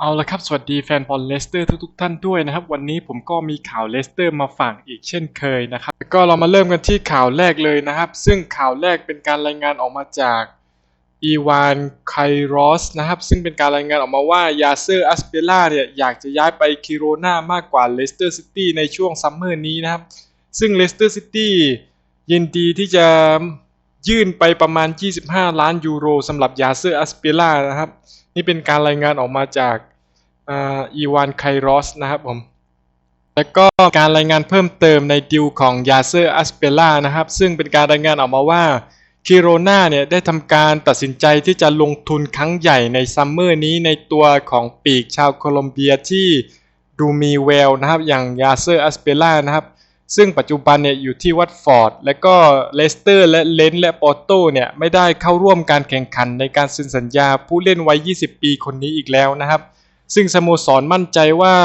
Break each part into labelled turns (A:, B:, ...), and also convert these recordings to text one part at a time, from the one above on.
A: เอาละครับ สวัสดีแฟนบอลเลสเตอร์ทุกๆท่านด้วยนะครับ วันนี้ผมก็มีข่าวเลสเตอร์มาฝากอีกเช่นเคยนะครับ ก็เรามาเริ่มกันที่ข่าวแรกเลยนะครับ ซึ่งข่าวแรกเป็นการรายงานออกมาจากอีวานไครอสนะครับ ซึ่งเป็นการรายงานออกมาว่ายาเซอร์อัสเปล่าเนี่ยอยากจะย้ายไปคิโรนามากกว่าเลสเตอร์ซิตี้ในช่วงซัมเมอร์นี้นะครับ ซึ่งเลสเตอร์ซิตี้ยินดีที่จะ ยื่นไปประมาณ 25 ล้านยูโรสำหรับยาเซอร์อัสเปล่านะครับ นี่เป็นการรายงานออกมาจากอีวานไครอสนะครับผม แล้วก็การรายงานเพิ่มเติมในดิวของยาเซอร์อัสเปล่านะครับ ซึ่งเป็นการรายงานออกมาว่าคิโรนาเนี่ยได้ทำการตัดสินใจที่จะลงทุนครั้งใหญ่ในซัมเมอร์นี้ในตัวของปีกชาวโคลอมเบียที่ดูมีแววนะครับ อย่างยาเซอร์อัสเปล่านะครับ ซึ่งปัจจุบันเนี่ยอยู่ที่วัตฟอร์ด และก็เลสเตอร์ และเลนและปอร์โตเนี่ยไม่ได้เข้าร่วมการแข่งขันในการเซ็นสัญญาผู้เล่นวัย 20 ปีคนนี้อีกแล้วนะครับ ซึ่งสโมสรมั่นใจว่า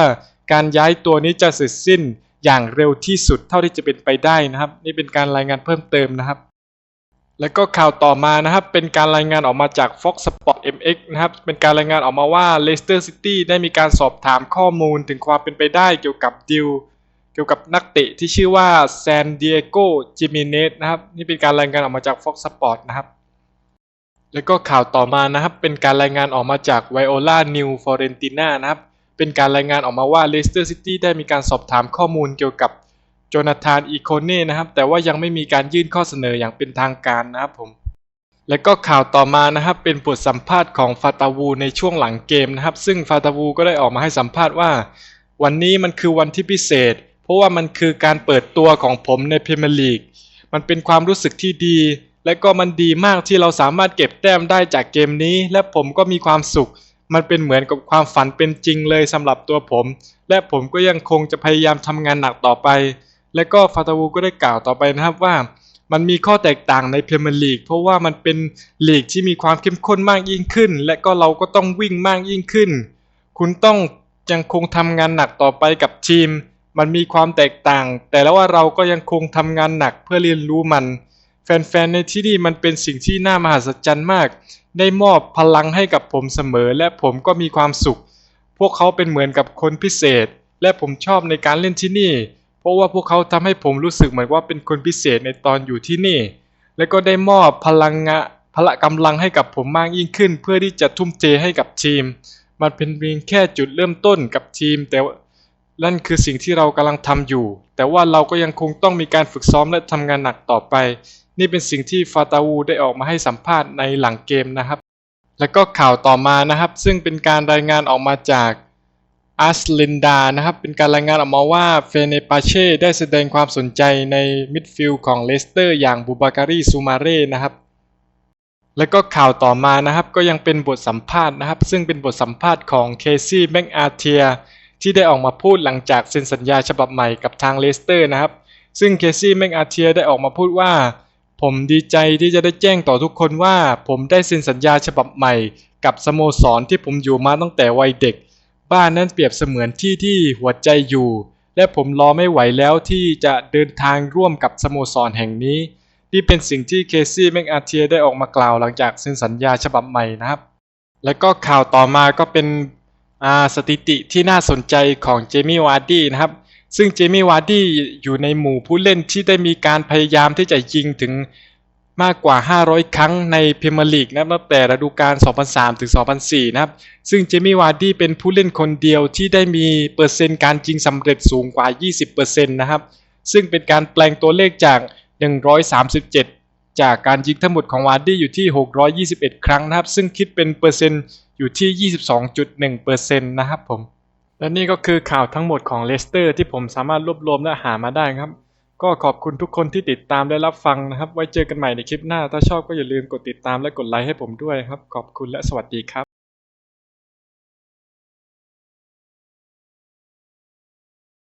A: การย้ายตัวนี้จะเสร็จสิ้นอย่างเร็วที่สุดเท่าที่จะเป็นไปได้นะครับ นี่เป็นการรายงานเพิ่มเติมนะครับ แล้วก็ข่าวต่อมานะครับ เป็นการรายงานออกมาจาก Fox Sport MX นะครับ เป็นการรายงานออกมาว่า Leicester City ได้มีการสอบถามข้อมูลถึงความเป็นไปได้เกี่ยวกับดิว เกี่ยวกับนักเตะที่ชื่อว่าแซนดิเอโกจิมิเนสนะครับนี่เป็นการรายงานออกมาจาก Fox Sport นะครับ แล้วก็ข่าวต่อมานะครับ เป็นการรายงานออกมาจากไวโอลานิวฟอเรนติน่านะครับ เป็นการรายงานออกมาว่าเลสเตอร์ซิตี้ได้มีการสอบถามข้อมูลเกี่ยวกับโจนาธานอีโคเน่นะครับ แต่ว่ายังไม่มีการยื่นข้อเสนออย่างเป็นทางการนะครับผมแล้วก็ข่าวต่อมานะครับเป็นบทสัมภาษณ์ของฟาตาวูในช่วงหลังเกมนะครับ ซึ่งฟาตาวูก็ได้ออกมาให้สัมภาษณ์ว่า วันนี้มันคือวันที่พิเศษ เพราะว่ามันคือการเปิดตัวของผมในพรีเมียร์ลีก มันเป็นความรู้สึกที่ดี และก็มันดีมากที่เราสามารถเก็บแต้มได้จากเกมนี้ และผมก็มีความสุข มันเป็นเหมือนกับความฝันเป็นจริงเลยสำหรับตัวผม และผมก็ยังคงจะพยายามทำงานหนักต่อไป และก็ฟาตาวูก็ได้กล่าวต่อไปนะครับว่ามันมีข้อแตกต่างในพรีเมียร์ลีกเพราะว่ามันเป็นลีกที่มีความเข้มข้นมากยิ่งขึ้น และก็เราก็ต้องวิ่งมากยิ่งขึ้น คุณต้องยังคงทำงานหนักต่อไปกับทีม มันมีความแตกต่าง แต่แล้วว่าเราก็ยังคงทำงานหนักเพื่อเรียนรู้มัน แฟนๆในที่นี่มันเป็นสิ่งที่น่ามหัศจรรย์มาก ได้มอบพลังให้กับผมเสมอ และผมก็มีความสุข พวกเขาเป็นเหมือนกับคนพิเศษ และผมชอบในการเล่นที่นี่ เพราะว่าพวกเขาทำให้ผมรู้สึกเหมือนว่าเป็นคนพิเศษในตอนอยู่ที่นี่ และก็ได้มอบพลังงะพละกำลังให้กับผมมากยิ่งขึ้น เพื่อที่จะทุ่มเทให้กับทีม มันเป็นเพียงแค่จุดเริ่มต้นกับทีมแต่ นั่นคือสิ่งที่เรากำลังทำอยู่ แต่ว่าเราก็ยังคงต้องมีการฝึกซ้อมและทำงานหนักต่อไป นี่เป็นสิ่งที่ฟาตาวูได้ออกมาให้สัมภาษณ์ในหลังเกมนะครับ แล้วก็ข่าวต่อมานะครับ ซึ่งเป็นการรายงานออกมาจากอาสลินดานะครับ เป็นการรายงานออกมาว่าเฟเนปาเช่ได้แสดงความสนใจในมิดฟิลด์ของเลสเตอร์อย่างบูบาการีซูมาเร่นะครับแล้วก็ข่าวต่อมานะครับก็ยังเป็นบทสัมภาษณ์นะครับ ซึ่งเป็นบทสัมภาษณ์ของเคซี่แม็กอาเทีย ที่ได้ออกมาพูดหลังจากเซ็นสัญญาฉบับใหม่กับทางเลสเตอร์นะครับ ซึ่งเคซี่แมกอาเทียได้ออกมาพูดว่า ผมดีใจที่จะได้แจ้งต่อทุกคนว่า ผมได้เซ็นสัญญาฉบับใหม่ กับสโมสรที่ผมอยู่มาตั้งแต่วัยเด็ก บ้านนั้นเปรียบเสมือนที่ที่หัวใจอยู่ และผมรอไม่ไหวแล้วที่จะเดินทางร่วมกับสโมสรแห่งนี้นี่เป็นสิ่งที่เคซี่แมกอาเทียได้ออกมากล่าวหลังจากเซ็นสัญญาฉบับใหม่นะครับ แล้วก็ข่าวต่อมาก็เป็น สถิติที่น่าสนใจของเจมี่วาร์ดี้นะครับ ซึ่งเจมี่วาร์ดี้อยู่ในหมู่ผู้เล่นที่ได้มีการพยายามที่จะยิงถึงมากกว่า 500 ครั้งในพรีเมียร์ลีกนับตั้งแต่ฤดูกาล 2003 ถึง 2004 นะครับ ซึ่งเจมี่วาร์ดี้เป็นผู้เล่นคนเดียวที่ได้มีเปอร์เซ็นต์การยิงสำเร็จสูงกว่า 20%นะครับ ซึ่งเป็นการแปลงตัวเลขจาก 137 จากการยิงทั้งหมดของวาร์ดี้อยู่ที่ 621 ครั้งนะครับ ซึ่งคิดเป็นเปอร์เซ็นต์อยู่ที่ 22.1%นะครับผม และนี่ก็คือข่าวทั้งหมดของเลสเตอร์ที่ผมสามารถรวบรวมและหามาได้ครับ ก็ขอบคุณทุกคนที่ติดตามและรับฟังนะครับ ไว้เจอกันใหม่ในคลิปหน้า ถ้าชอบก็อย่าลืมกดติดตามและกดไลค์ให้ผมด้วยครับ ขอบคุณและสวัสดีครับ